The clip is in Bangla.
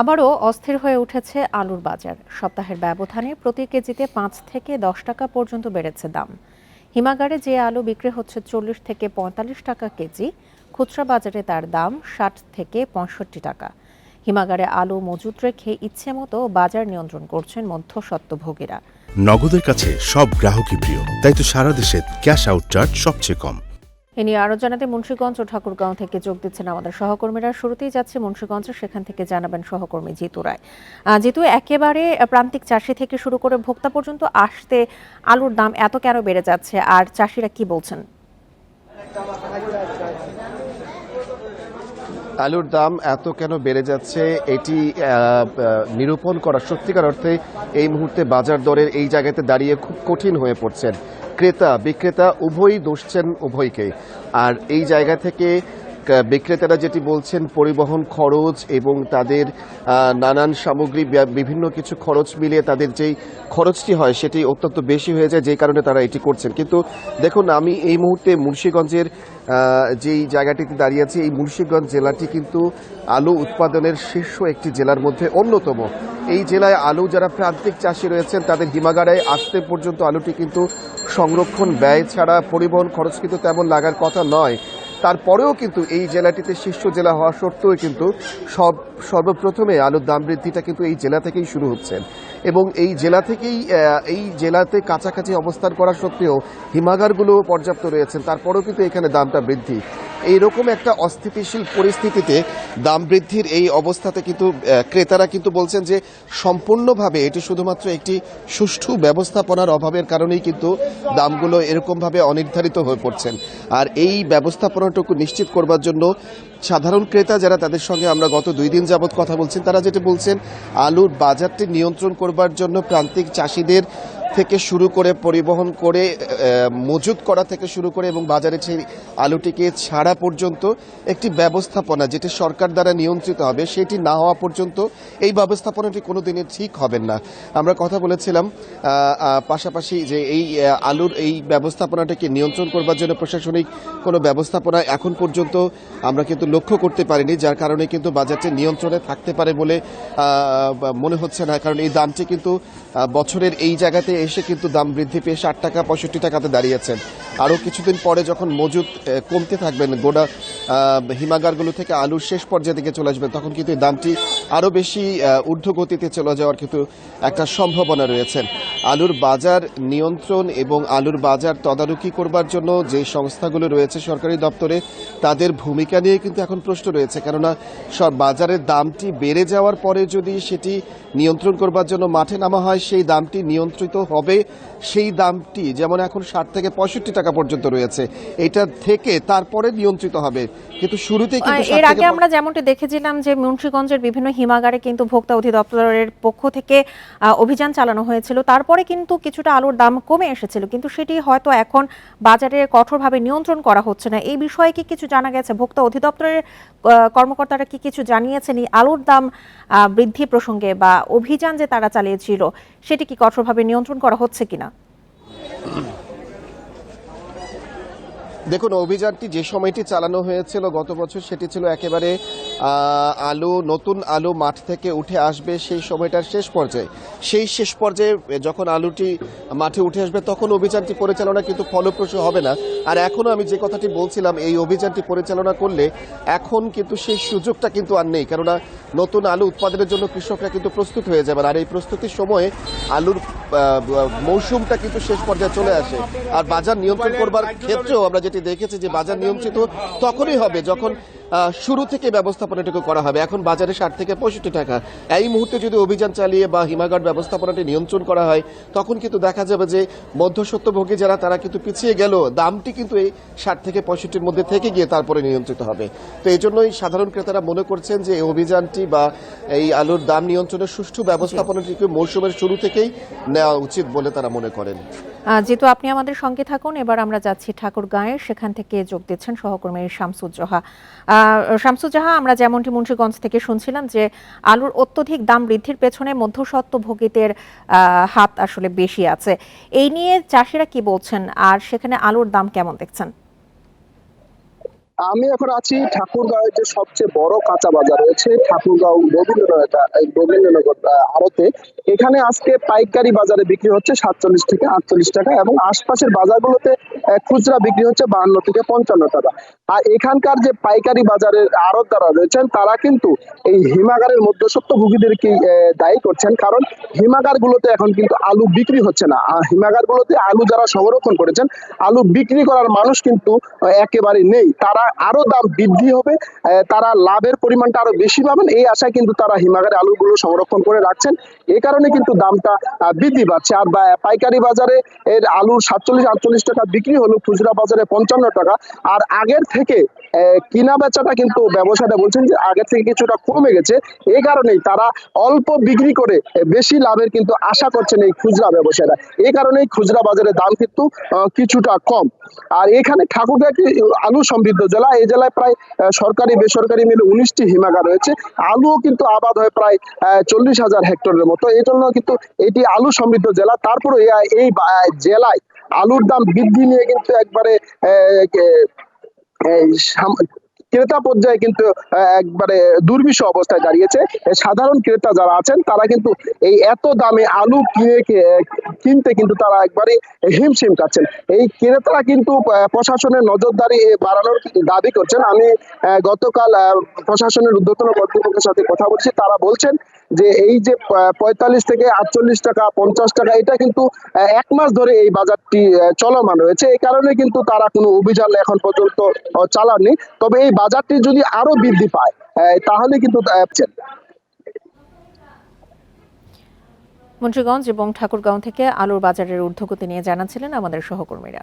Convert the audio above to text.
আবারও অস্থির হয়ে উঠেছে আলুর বাজার। সপ্তাহের ব্যবধানে প্রতি কেজিতে পাঁচ থেকে দশ টাকা পর্যন্ত বেড়েছে দাম। হিমাগারে যে আলু বিক্রি হচ্ছে চল্লিশ থেকে পঁয়তাল্লিশ টাকা কেজি, খুচরা বাজারে তার দাম ষাট থেকে পঁয়ষট্টি টাকা। হিমাগারে আলু মজুত রেখে ইচ্ছে মতো বাজার নিয়ন্ত্রণ করছেন মধ্যস্বত্বভোগীরা। নগদের কাছে সব গ্রাহকই প্রিয়, তাই তো সারা দেশে ক্যাশ আউট চার্জ সবচেয়ে কম। এ নিয়ে আরও জানাতে মুন্সিগঞ্জ ও ঠাকুরগাঁও থেকে যোগ দিচ্ছেন আমাদের সহকর্মীরা। শুরুতেই যাচ্ছে মুন্সিগঞ্জ সেখান থেকে জানাবেন সহকর্মী জিতু রায়। জিতু, একেবারে প্রান্তিক চাষি থেকে শুরু করে ভোক্তা পর্যন্ত আসতে আলুর দাম এত কেন বেড়ে যাচ্ছে? আর চাষিরা কি বলছেন? আলুর দাম এত কেন বেড়ে যাচ্ছে? এটি নিরূপণ করা সত্যিকার অর্থে এই মুহূর্তে বাজার দরের এই জায়গাতে দাঁড়িয়ে খুব কঠিন হয়ে পড়ছেন। ক্রেতা বিক্রেতা উভয়ই দোষছেন উভয়কে আর এই জায়গা থেকে বিক্রেতারা যেটি বলছেন, পরিবহন খরচ এবং তাদের নানান সামগ্রী বিভিন্ন কিছু খরচ মিলিয়ে তাদের যেই খরচটি হয়, সেটি অত্যন্ত বেশি হয়ে যায় যেই কারণে তারা এটি করছেন। কিন্তু দেখুন, আমি এই মুহূর্তে মুন্সীগঞ্জের যেই জায়গাটিতে দাঁড়িয়ে আছি, এই মুন্সীগঞ্জ জেলাটি কিন্তু আলু উৎপাদনের শীর্ষ একটি জেলার মধ্যে অন্যতম। এই জেলায় আলু যারা প্রান্তিক চাষি রয়েছেন, তাদের হিমাগারায় আসতে পর্যন্ত আলুটি কিন্তু সংরক্ষণ ব্যয় ছাড়া পরিবহন খরচ কিন্তু তেমন লাগার কথা নয়। তারপরেও কিন্তু এই জেলাটিতে শীর্ষ জেলা হওয়া সত্ত্বেও কিন্তু সব সর্বপ্রথমে আলুর দাম বৃদ্ধিটা কিন্তু এই জেলা থেকেই শুরু হচ্ছে। এবং এই জেলা থেকেই এই জেলাতে কাছাকাছি অবস্থান করা সত্ত্বেও হিমাগারগুলো পর্যাপ্ত রয়েছেন, তারপরেও কিন্তু এখানে দামটা বৃদ্ধি। এইরকম একটা অস্থিতিশীল পরিস্থিতিতে দাম বৃদ্ধির এই অবস্থাতে কিন্তু ক্রেতারা কিন্তু বলছেন যে সম্পূর্ণভাবে এটি শুধুমাত্র একটি সুষ্ঠু ব্যবস্থাপনার অভাবের কারণেই কিন্তু দামগুলো এরকমভাবে অনির্ধারিত হয়ে পড়ছেন। আর এই ব্যবস্থাপনাটুকু নিশ্চিত করবার জন্য সাধারণ ক্রেতা যারা তাদের সঙ্গে আমরা গত দুই দিন যাবৎ কথা বলছেন, তারা যেটা বলছেন, আলুর বাজারটি নিয়ন্ত্রণ করবার জন্য প্রান্তিক চাষিদের থেকে শুরু করে পরিবহন করে মজুত করা থেকে শুরু করে এবং বাজারে সেই আলুটিকে ছাড়া পর্যন্ত একটি ব্যবস্থাপনা যেটি সরকার দ্বারা নিয়ন্ত্রিত হবে, সেটি না হওয়া পর্যন্ত এই ব্যবস্থাপনাটি কোনো দিনে ঠিক হবেন না। আমরা কথা বলেছিলাম পাশাপাশি যে এই আলুর এই ব্যবস্থাপনাটাকে নিয়ন্ত্রণ করবার জন্য প্রশাসনিক কোনো ব্যবস্থাপনা এখন পর্যন্ত আমরা কিন্তু লক্ষ্য করতে পারিনি, যার কারণে কিন্তু বাজারটি নিয়ন্ত্রণে থাকতে পারে বলে মনে হচ্ছে না। কারণ এই দামটি কিন্তু বছরের এই জায়গাতে এসে কিন্তু দাম বৃদ্ধি পেয়ে ষাট টাকা, পঁয়ষট্টি টাকাতে দাঁড়িয়েছেন। আরও কিছুদিন পরে যখন মজুদ কমতে থাকবেন গোডা হিমাগারগুলো থেকে আলুর শেষ পর্যায়ে দিকে চলে আসবে, তখন কিন্তু দামটি আরও বেশি ঊর্ধ্বগতিতে চলে যাওয়ার কিন্তু একটা সম্ভাবনা রয়েছে। আলুর বাজার নিয়ন্ত্রণ এবং আলুর বাজার তদারকি করবার জন্য যে সংস্থাগুলো রয়েছে সরকারি দপ্তরে তাদের ভূমিকা নিয়ে কিন্তু এখন প্রশ্ন রয়েছে। কেননা সব বাজারের দামটি বেড়ে যাওয়ার পরে যদি সেটি নিয়ন্ত্রণ করবার জন্য মাঠে নামা হয় সেই দামটি নিয়ন্ত্রিত হবে। সেই দামটি যেমন এখন ষাট থেকে পঁয়ষট্টি টাকা পর্যন্ত রয়েছে এটা থেকে তারপরে নিয়ন্ত্রিত হবে। কিন্তু কিন্তু এর আগে আমরা যেমনটি দেখেছিলাম যে মুন্সীগঞ্জের বিভিন্ন হিমাগারে কিন্তু ভোক্তা অধিদপ্তরের পক্ষ থেকে অভিযান চালানো হয়েছিল। তারপরে কিন্তু কিছুটা আলুর দাম কমে এসেছিল, কিন্তু সেটি হয়তো এখন বাজারে কঠোরভাবে নিয়ন্ত্রণ করা হচ্ছে না। এই বিষয়ে কি কিছু জানা গেছে? ভোক্তা অধিদপ্তরের কর্মকর্তারা কি কিছু জানিয়েছেন? এই আলুর দাম বৃদ্ধি প্রসঙ্গে বা অভিযান যে তারা চালিয়েছিল, সেটি কি কঠোরভাবে নিয়ন্ত্রণ করা হচ্ছে কিনা? দেখুন, অভিযানটি যে সময়টি চালানো হয়েছিল গত বছর, সেটি ছিল একেবারে আলু, নতুন আলু মাঠ থেকে উঠে আসবে সেই সময়টার শেষ পর্যায়ে। সেই শেষ পর্যায়ে যখন আলুটি মাঠে উঠে আসবে, তখন অভিযানটি পরিচালনা কিন্তু ফলপ্রসূ হবে না। আর এখনও আমি যে কথাটি বলছিলাম, এই অভিযানটি পরিচালনা করলে এখন কিন্তু সেই সুযোগটা কিন্তু আর নেই। কেননা নতুন আলু উৎপাদনের জন্য কৃষকরা কিন্তু প্রস্তুত হয়ে যাবেন। আর এই প্রস্তুতির সময়ে আলুর মৌসুমটা কিন্তু শেষ পর্যায়ে চলে আসে। আর বাজার নিয়ন্ত্রণ করবার ক্ষেত্রেও আমরা যেটি দেখেছি যে বাজার নিয়ন্ত্রিত তখনই হবে যখন শুরু থেকে ব্যবস্থাপনাটুকু করা হবে। এখন বাজারে ষাট থেকে পঁয়ষট্টি টাকা। এই মুহূর্তে যদি অভিযান চালিয়ে বা হিমাগার ব্যবস্থাপনাটি নিয়ন্ত্রণ করা হয়, তখন কিন্তু দেখা যাবে যে মধ্যস্বত্বভোগী যারা, তারা কিন্তু পিছিয়ে গেল। দামটি কিন্তু এই ষাট থেকে পঁয়ষট্টির মধ্যে থেকে গিয়ে তারপরে নিয়ন্ত্রিত হবে। তো এই জন্যই সাধারণ ক্রেতারা মনে করছেন যে এই অভিযানটি বা এই আলুর দাম নিয়ন্ত্রণের সুষ্ঠু ব্যবস্থাপনাটিকে মৌসুমের শুরু থেকেই নেওয়া উচিত বলে তারা মনে করেন। যেহেতু আপনি আমাদের সঙ্গে থাকুন। এবার আমরা যাচ্ছি ঠাকুরগাঁয়ে সেখান থেকে যোগ দিচ্ছেন সহকর্মী শামসুজ্জোহা। শামসুজ্জোহা, আমরা যেমনটি মুন্সীগঞ্জ থেকে শুনছিলাম যে আলুর অত্যধিক দাম বৃদ্ধির পেছনে মধ্যস্বত্বভোগীদের ভোগীদের হাত আসলে বেশি আছে। এই নিয়ে চাষিরা কি বলছেন? আর সেখানে আলুর দাম কেমন দেখছেন? আমি এখন আছি ঠাকুরগাঁওয়ের যে সবচেয়ে বড় কাঁচা বাজার রয়েছে ঠাকুরগাঁও রবীন্দ্রনাথ রবীন্দ্রনগর আড়তে। এখানে আজকে পাইকারি বাজারে বিক্রি হচ্ছে সাতচল্লিশ থেকে আটচল্লিশ টাকা এবং আশপাশের বাজারগুলোতে খুচরা বিক্রি হচ্ছে বাহান্ন থেকে পঞ্চান্ন টাকা। আর এখানকার যে পাইকারি বাজারের আড়তদারা রয়েছেন, তারা কিন্তু এই হিমাগারের মধ্যস্বত্ব ভোগীদেরকে দায়ী করছেন। কারণ হিমাগার গুলোতে এখন কিন্তু আলু বিক্রি হচ্ছে না। আর হিমাগার গুলোতে আলু যারা সংরক্ষণ করেছেন, আলু বিক্রি করার মানুষ কিন্তু একেবারে নেই। তারা আরও দাম বৃদ্ধি হবে তারা লাভের পরিমাণটা আরও বেশি পাবেন। এই আশায় কিন্তু তারা হিমাগারে আলুগুলো সংরক্ষণ করে রাখছেন। এই কারণে কিন্তু দামটা বৃদ্ধি পাচ্ছে। আর পাইকারি বাজারে এর আলুর সাতচল্লিশ, আটচল্লিশ টাকা বিক্রি হলো, খুচরা বাজারে পঞ্চান্ন টাকা। আর আগের থেকে কিনা বেচাটা কিন্তু ব্যবসাটা বলছেন যে, আগের থেকে কিছুটা কমে গেছে। এই কারণেই তারা অল্প বিক্রি করে বেশি লাভের কিন্তু আশা করছেন এই খুচরা ব্যবসায়ীরা। এই কারণেই খুচরা বাজারের দাম কিন্তু কিছুটা কম। আর এখানে ঠাকুরগাঁ আলু সমৃদ্ধ জেলা এই জেলায় প্রায় সরকারি, বেসরকারি মিলে উনিশটি হিমাগার রয়েছে। আলুও কিন্তু আবাদ হয় প্রায় চল্লিশ হাজার হেক্টরের মতো। এই জন্য কিন্তু এটি আলু সমৃদ্ধ জেলা। তারপরে এই জেলায় আলুর দাম বৃদ্ধি নিয়ে কিন্তু একবারে ক্রেতা পর্যায়ে কিন্তু একবারে দুর্বিষহ অবস্থায় দাঁড়িয়েছে। সাধারণ ক্রেতা যারা আছেন, তারা কিন্তু এই এত দামে আলু কিনে কিনতে কিন্তু তারা একবারে হিমশিম খাচ্ছেন। এই ক্রেতারা কিন্তু প্রশাসনের নজরদারি বাড়ানোর দাবি করছেন। আমি গতকাল প্রশাসনের ঊর্ধ্বতন কর্তৃপক্ষের সাথে কথা বলছি। তারা বলছেন যে এই যে পঁয়তাল্লিশ থেকে আটচল্লিশ টাকা, পঞ্চাশ টাকা, এটা কিন্তু এক মাস ধরে এই বাজারটি চলমান রয়েছে। এই কারণে কিন্তু তারা কোনো অভিযান এখন পর্যন্ত চালাননি। তবে এই বাজারটি যদি আরও বৃদ্ধি পায় তাহলে কিন্তু মুন্সীগঞ্জ এবং ঠাকুরগাঁও থেকে আলুর বাজারের ঊর্ধ্বগতি নিয়ে জানাচ্ছিলেন আমাদের সহকর্মীরা।